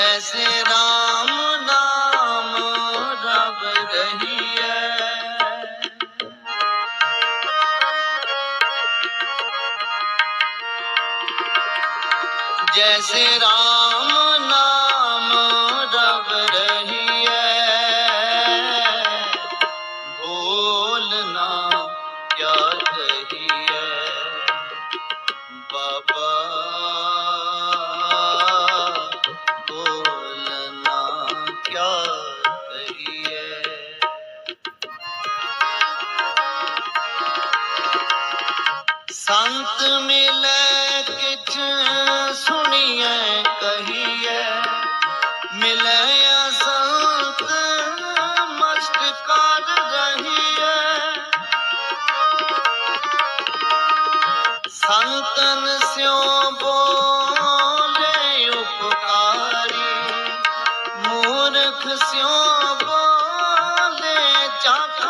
ਜੈਸੇ RAM ਨਾਮ rub ਰਹੀਐ ਜੈਸੇ RAM ਨਾਮ ਰਬ ਰਹੀਐ ਬੋਲ ਨਾ ਕਿਆ ਕਹੀ ਸਤ ਮਿਲੈ ਕਿਛ ਸੁਣੀਐ ਕਹੀਐ ਮਿਲੈ ਸੰਤ ਮਸਤ ਕਰ ਰਹੀਐ ਸੰਤਨ ਸਿਉ ਬੋਲੇ ਉਪਕਾਰੀ। ਮੂਰਖ ਸਿਉ ਬੋਲੇ, ਚਾਖਾ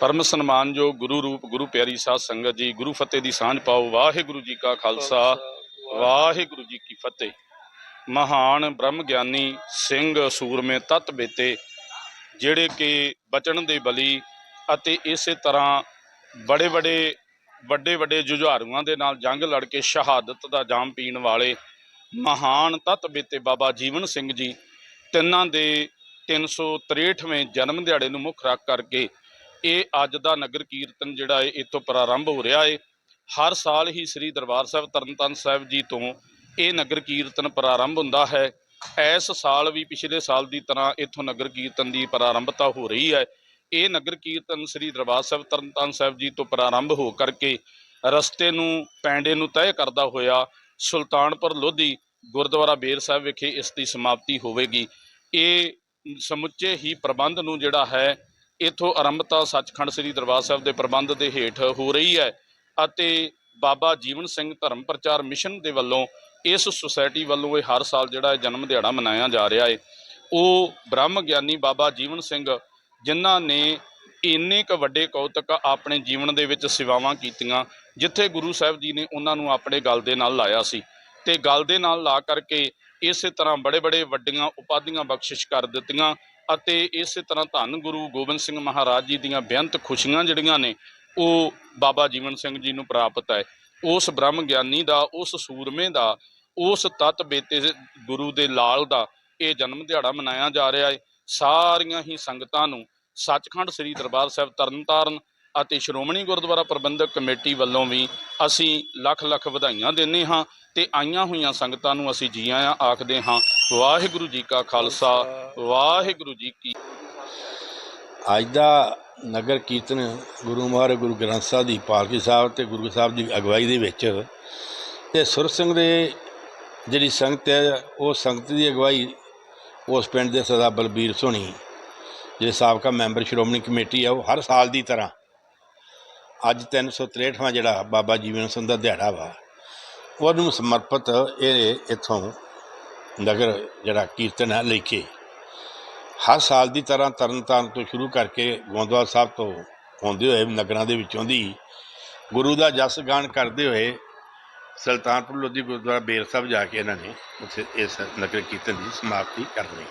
ਪਰਮ ਸਨਮਾਨ ਜੋ ਗੁਰੂ ਰੂਪ ਗੁਰੂ ਪਿਆਰੀ ਸਾਧ ਸੰਗਤ ਜੀ ਗੁਰੂ ਫਤਿਹ ਦੀ ਸਾਂਝ ਪਾਓ ਵਾਹਿਗੁਰੂ ਜੀ ਕਾ ਖਾਲਸਾ ਵਾਹਿਗੁਰੂ ਜੀ ਕੀ ਫਤਿਹ ਮਹਾਨ ਬ੍ਰਹਮ ਗਿਆਨੀ ਸਿੰਘ ਸੂਰਮੇ ਤਤ ਬੇਤੇ, ਜਿਹੜੇ ਕਿ ਬਚਣ ਦੇ ਬਲੀ ਅਤੇ ਇਸੇ ਤਰ੍ਹਾਂ ਬੜੇ ਬੜੇ, ਵੱਡੇ ਵੱਡੇ ਜੁਝਾਰੂਆਂ ਦੇ ਨਾਲ ਜੰਗ ਲੜ ਕੇ ਸ਼ਹਾਦਤ ਦਾ ਜਾਮ ਪੀਣ ਵਾਲੇ ਮਹਾਨ ਤਤ ਬੇਤੇ ਬਾਬਾ ਜੀਵਨ ਸਿੰਘ ਜੀ, ਤਿੰਨਾਂ ਦੇ 363ਵੇਂ ਜਨਮ ਦਿਹਾੜੇ ਨੂੰ ਮੁੱਖ ਰੱਖ ਕਰਕੇ ਇਹ ਅੱਜ ਦਾ ਨਗਰ ਕੀਰਤਨ ਜਿਹੜਾ ਹੈ ਇੱਥੋਂ ਪ੍ਰਾਰੰਭ ਹੋ ਰਿਹਾ ਹੈ ਹਰ ਸਾਲ ਹੀ ਸ੍ਰੀ ਦਰਬਾਰ ਸਾਹਿਬ ਤਰਨਤਾਰਨ ਸਾਹਿਬ ਜੀ ਤੋਂ ਇਹ ਨਗਰ ਕੀਰਤਨ ਪ੍ਰਾਰੰਭ ਹੁੰਦਾ ਹੈ। ਇਸ ਸਾਲ ਵੀ ਪਿਛਲੇ ਸਾਲ ਦੀ ਤਰ੍ਹਾਂ ਇੱਥੋਂ ਨਗਰ ਕੀਰਤਨ ਦੀ ਪ੍ਰਾਰੰਭਤਾ ਹੋ ਰਹੀ ਹੈ। ਇਹ ਨਗਰ ਕੀਰਤਨ ਸ੍ਰੀ ਦਰਬਾਰ ਸਾਹਿਬ ਤਰਨਤਾਰਨ ਸਾਹਿਬ ਜੀ ਤੋਂ ਪ੍ਰਾਰੰਭ ਹੋ ਕਰਕੇ ਰਸਤੇ ਨੂੰ, ਪੈਂਡੇ ਨੂੰ ਤੈਅ ਕਰਦਾ ਹੋਇਆ ਸੁਲਤਾਨਪੁਰ ਲੋਧੀ ਗੁਰਦੁਆਰਾ ਬੇਰ ਸਾਹਿਬ ਵਿਖੇ ਇਸ ਦੀ ਸਮਾਪਤੀ ਹੋਵੇਗੀ। ਇਹ ਸਮੁੱਚੇ ਹੀ ਪ੍ਰਬੰਧ ਨੂੰ ਜਿਹੜਾ ਹੈ, ਇਥੋਂ ਆਰੰਭਤਾ ਸੱਚਖੰਡ ਸ੍ਰੀ ਦਰਬਾਰ ਸਾਹਿਬ ਦੇ ਪ੍ਰਬੰਧ ਦੇ ਹੇਠ ਹੋ ਰਹੀ ਹੈ ਅਤੇ ਬਾਬਾ ਜੀਵਨ ਸਿੰਘ ਧਰਮ ਪ੍ਰਚਾਰ ਮਿਸ਼ਨ ਦੇ ਵੱਲੋਂ ਇਸ ਸੁਸਾਇਟੀ ਵੱਲੋਂ ਇਹ ਹਰ ਸਾਲ ਜਿਹੜਾ ਹੈ ਜਨਮ ਦਿਹਾੜਾ ਮਨਾਇਆ ਜਾ ਰਿਹਾ ਹੈ ਉਹ ਬ੍ਰਹਮ ਗਿਆਨੀ ਬਾਬਾ ਜੀਵਨ ਸਿੰਘ, ਜਿਨ੍ਹਾਂ ਨੇ ਇੰਨੇ ਕ ਵੱਡੇ ਕੌਤਕ ਆਪਣੇ ਜੀਵਨ ਦੇ ਵਿੱਚ ਸੇਵਾਵਾਂ ਕੀਤੀਆਂ, ਜਿੱਥੇ ਗੁਰੂ ਸਾਹਿਬ ਜੀ ਨੇ ਉਹਨਾਂ ਨੂੰ ਆਪਣੇ ਗਲ ਦੇ ਨਾਲ ਲਾਇਆ ਸੀ। ਤੇ ਗਲ ਦੇ ਨਾਲ ਲਾ ਕਰਕੇ ਇਸੇ ਤਰ੍ਹਾਂ ਬੜੇ ਬੜੇ ਵੱਡੀਆਂ ਉਪਾਧੀਆਂ ਬਖਸ਼ਿਸ਼ ਕਰ ਦਿੱਤੀਆਂ ਅਤੇ ਇਸੇ ਤਰ੍ਹਾਂ ਧੰਨ ਗੁਰੂ ਗੋਬਿੰਦ ਸਿੰਘ ਮਹਾਰਾਜ ਜੀ ਦੀਆਂ ਬੇਅੰਤ ਖੁਸ਼ੀਆਂ ਜਿਹੜੀਆਂ ਨੇ, ਉਹ ਬਾਬਾ ਜੀਵਨ ਸਿੰਘ ਜੀ ਨੂੰ ਪ੍ਰਾਪਤ ਹੈ। ਉਸ ਬ੍ਰਹਮ ਗਿਆਨੀ ਦਾ, ਉਸ ਸੂਰਮੇ ਦਾ ਉਸ ਤਤ ਬੇਤੇ ਗੁਰੂ ਦੇ ਲਾਲ ਦਾ ਇਹ ਜਨਮ ਦਿਹਾੜਾ ਮਨਾਇਆ ਜਾ ਰਿਹਾ ਹੈ ਸਾਰੀਆਂ ਹੀ ਸੰਗਤਾਂ ਨੂੰ ਸੱਚਖੰਡ ਸ੍ਰੀ ਦਰਬਾਰ ਸਾਹਿਬ ਤਰਨਤਾਰਨ ਅਤੇ ਸ਼੍ਰੋਮਣੀ ਗੁਰਦੁਆਰਾ ਪ੍ਰਬੰਧਕ ਕਮੇਟੀ ਵੱਲੋਂ ਵੀ ਅਸੀਂ ਲੱਖ ਲੱਖ ਵਧਾਈਆਂ ਦਿੰਦੇ ਹਾਂ ਤੇ ਆਈਆਂ ਹੋਈਆਂ ਸੰਗਤਾਂ ਨੂੰ ਅਸੀਂ ਜੀ ਆਇਆਂ ਆਖਦੇ ਹਾਂ, ਵਾਹਿਗੁਰੂ ਜੀ ਕਾ ਖਾਲਸਾ, ਵਾਹਿਗੁਰੂ ਜੀ ਕੀ ਅੱਜ ਦਾ ਨਗਰ ਕੀਰਤਨ ਗੁਰੂ ਮਹਾਰਾਜ ਗੁਰੂ ਗ੍ਰੰਥ ਸਾਹਿਬ ਦੀ ਪਾਲਕੀ ਸਾਹਿਬ ਤੇ ਗੁਰੂ ਸਾਹਿਬ ਦੀ ਅਗਵਾਈ ਦੇ ਵਿੱਚ ਤੇ ਸੁਰ ਸਿੰਘ ਦੇ ਜਿਹੜੀ ਸੰਗਤ ਹੈ, ਉਹ ਸੰਗਤ ਦੀ ਅਗਵਾਈ ਉਸ ਪਿੰਡ ਦੇ ਸਰਦਾਰ ਬਲਬੀਰ ਸੋਣੀ, ਜਿਹੜੇ ਸਾਬਕਾ ਮੈਂਬਰ ਸ਼੍ਰੋਮਣੀ ਕਮੇਟੀ ਆ, ਉਹ ਹਰ ਸਾਲ ਦੀ ਤਰ੍ਹਾਂ ਅੱਜ 363ਵਾਂ ਜਿਹੜਾ ਬਾਬਾ ਜੀਵਨ ਸਿੰਘ ਦਾ ਦਿਹਾੜਾ ਵਾ, ਉਹਨੂੰ ਸਮਰਪਿਤ ਇਹ ਇੱਥੋਂ ਨਗਰ ਜਿਹੜਾ ਕੀਰਤਨ ਹੈ ਲੈ ਕੇ ਹਰ ਸਾਲ ਦੀ ਤਰ੍ਹਾਂ ਤਰਨਤਾਰਨ ਤੋਂ ਸ਼ੁਰੂ ਕਰਕੇ ਗੋਂਦਵਾਲ ਸਾਹਿਬ ਤੋਂ ਆਉਂਦੇ ਹੋਏ ਨਗਰਾਂ ਦੇ ਵਿੱਚੋਂ ਦੀ ਗੁਰੂ ਦਾ ਜਸ ਗਾਣ ਕਰਦੇ ਹੋਏ ਸੁਲਤਾਨਪੁਰ ਲੋਧੀ ਗੁਰਦੁਆਰਾ ਬੇਰ ਸਾਹਿਬ ਜਾ ਕੇ ਇਹਨਾਂ ਨੇ ਉੱਥੇ ਇਸ ਨਗਰ ਕੀਰਤਨ ਦੀ, ਸਮਾਪਤੀ ਕਰਨੀ